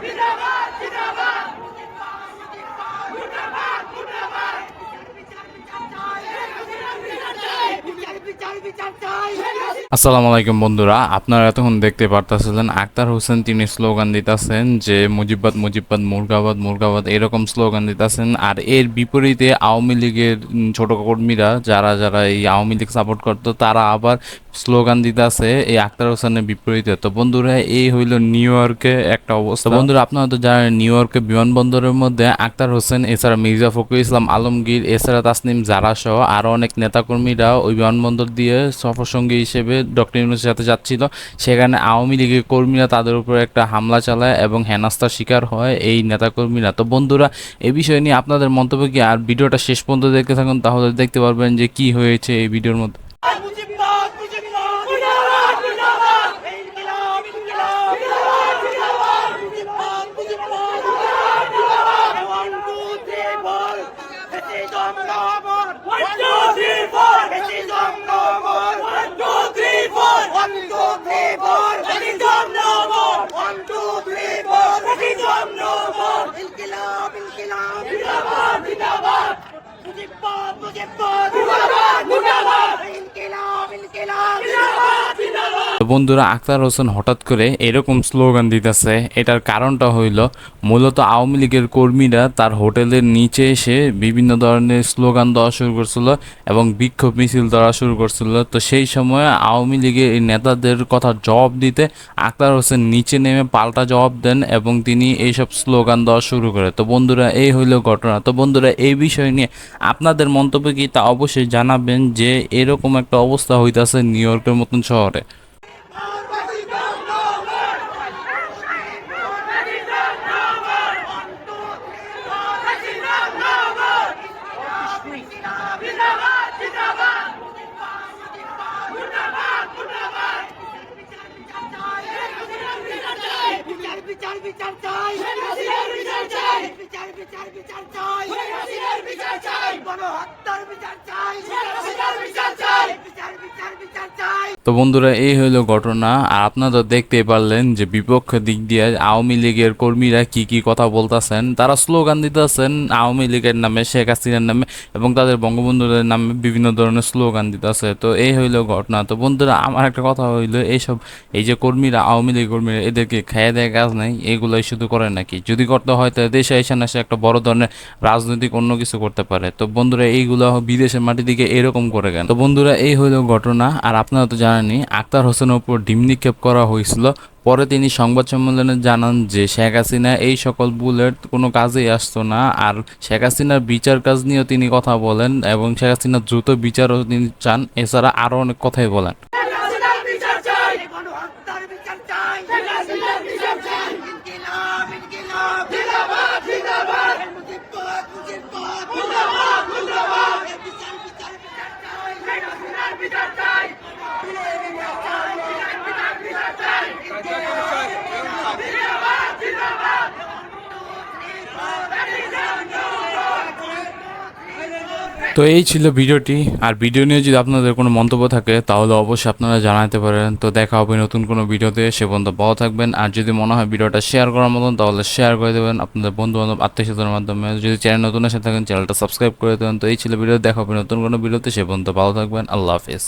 Zindabad! Zindabad! আসসালামু আলাইকুম বন্ধুরা, আপনারা এতক্ষণ দেখতে পারতেছিলেন আক্তার হোসেন, তিনি স্লোগান দিতেছেন যে মুজিববাদ মুজিববাদ, মুর্গাবাদ মুর্গাবাদ, এরকম স্লোগান দিতেছেন। আর এর বিপরীতে আওয়ামী লীগের ছোট কর্মীরা, যারা যারা এই আওয়ামী লীগ সাপোর্ট করতো, তারা আবার স্লোগান দিতেছে এই আক্তার হোসেনের বিপরীতে। তো বন্ধুরা, এই হইল নিউ ইয়র্কে একটা অবস্থা। বন্ধুরা, আপনারা তো জানেন নিউ ইয়র্কে বিমানবন্দরের মধ্যে আক্তার হোসেন, এছাড়া মির্জা ফখরুল ইসলাম আলমগীর, এছাড়া তাসনিম জারা সহ আরও অনেক নেতাকর্মীরা ওই বিমানবন্দর দিয়ে সফরসঙ্গী হিসেবে ডক্টর ইউনুসের সাথে যাচ্ছিল। সেখানে আওয়ামী লীগের কর্মীরা তাদের উপর একটা হামলা চালায় এবং হেনাস্তার শিকার হয় এই নেতাকর্মীরা। তো বন্ধুরা, এ বিষয় নিয়ে আপনাদের মন্তব্য কি? আর ভিডিওটা শেষ পর্যন্ত দেখতে থাকুন, তাহলে দেখতে পারবেন যে কি হয়েছে এই ভিডিওর মধ্যে। ইনকিলাব জিন্দাবাদ জিন্দাবাদ। মুজিববাদ মুজিববাদ মুজিববাদ মুজিববাদ ইনকিলাব ইনকিলাব। জিন্দাবাদ জিন্দাবাদ। বন্ধুরা আক্তার হোসেন হঠাৎ করে এরকম স্লোগান দিতেছে। এটার কারণটা হইল, মূলত আওয়ামী লীগের কর্মীরা তার হোটেলের নিচে এসে বিভিন্ন ধরনের স্লোগান দেওয়া শুরু করছিল এবং বিক্ষোভ মিছিল দেওয়া শুরু করছিল। তো সেই সময় আওয়ামী লীগের এই নেতাদের কথা জবাব দিতে আক্তার হোসেন নিচে নেমে পাল্টা জবাব দেন এবং তিনি এইসব স্লোগান দেওয়া শুরু করে। তো বন্ধুরা, এই হইল ঘটনা। তো বন্ধুরা, এই বিষয় নিয়ে আপনাদের মন্তব্য কি তা অবশ্যই জানাবেন যে এরকম একটা অবস্থা হইতাছে নিউ ইয়র্কের মতন শহরে। বিচার বিচার চাই। বিচার বিচার চাই। বিচার বিচার বিচার চাই। বিচার চাই। গণহত্যার তো বন্ধুরা, এই হলো ঘটনা। আর আপনারা দেখতে পারলেন যে বিপক্ষ দিক দিয়ে আওয়ামী লীগের কর্মীরা কি কি কথা বলতেছেন। তারা স্লোগান দিতেছেন আওয়ামী লীগের নামে, শেখ হাসিনার নামে এবং তাদের বঙ্গবন্ধুদের নামে বিভিন্ন ধরনের স্লোগান দিতেছে। তো এই হইল ঘটনা। তো বন্ধুরা, আমার একটা কথা হইল, এইসব এই যে কর্মীরা, আওয়ামী লীগ কর্মীরা, এদেরকে খেয়ে দেয় কাজ নেই, এগুলোই শুধু করে নাকি? যদি করতে হয়, তাহলে দেশে এসে না সে একটা বড় ধরনের রাজনৈতিক অন্য কিছু করতে পারে। তো বন্ধুরা, এইগুলো বিদেশের মাটি দিকে এরকম করে কেন? তো বন্ধুরা, এই হইল ঘটনা। আর আপনারা তো জানেনই আক্তার হোসেনের উপর ডিম নিক্ষেপ করা হয়েছিল। পরে তিনি সংবাদ সম্মেলনে জানান যে, শেখ হাসিনা এই সকল বুলেট কোনো কাজেই আসতো না আর শেখ হাসিনার বিচার কাজ নিয়েও তিনি কথা বলেন এবং শেখ হাসিনার দ্রুত বিচারও তিনি চান। এছাড়া আরও অনেক কথাই বলেন হাসিনার বিচার চাই গণহত্যার বিচার চাই হাসিনার বিচার চাই ইনকিলাব ইনকিলাব জিন্দাবাদ জিন্দাবাদ মুজিববাদ মুজিববাদ মুজিববাদ মুজিববাদ বিচার বিচার বিচার চাই হাসিনার বিচার চাই বিচার চাই বিচার বিচার চাই ইনকিলাব ইনকিলাব জিন্দাবাদ জিন্দাবাদ তো এই ছিল ভিডিওটি। আর ভিডিও নিয়ে যদি আপনাদের কোনো মন্তব্য থাকে, তাহলে অবশ্যই আপনারা জানাতে পারেন। তো দেখা হবে নতুন কোনো ভিডিওতে। সে পর্যন্ত ভালো থাকবেন। আর যদি মনে হয় ভিডিওটা শেয়ার করার মতন, তাহলে শেয়ার করে দেবেন আপনাদের বন্ধু বান্ধব আত্মীয় স্বজনের মাধ্যমে। যদি চ্যানেল নতুন এসে থাকেন চ্যানেলটা সাবস্ক্রাইব করে দেবেন। তো এই ছিল ভিডিও। দেখা হবে নতুন কোনো ভিডিওতে। সে পর্যন্ত ভালো থাকবেন। আল্লাহ হাফিজ।